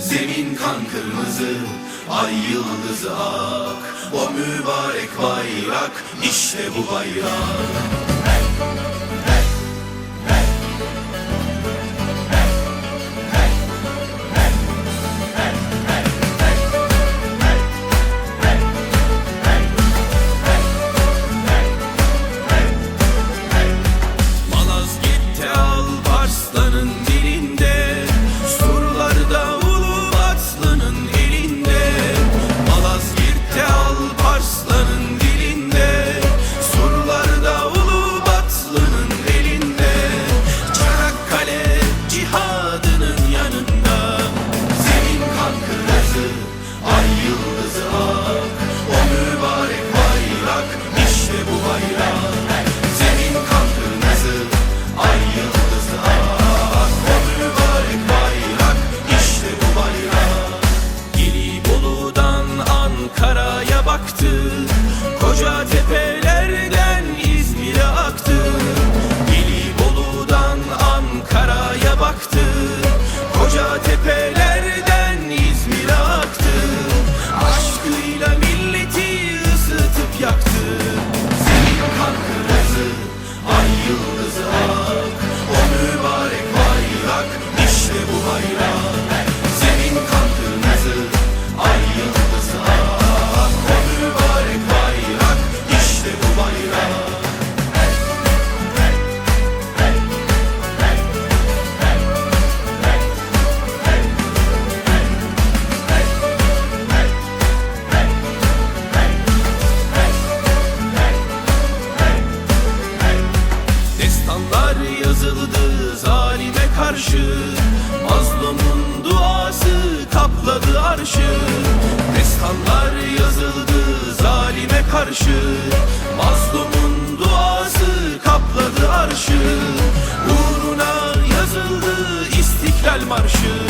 Zemin kan kırmızı, ay yıldızı ak. O mübarek bayrak, işte bu bayrak. çarşı Mazlumun duası kapladı arşı. Destanlar yazıldı zalime karşı. Mazlumun duası kapladı arşı. Uğruna yazıldı İstiklal Marşı.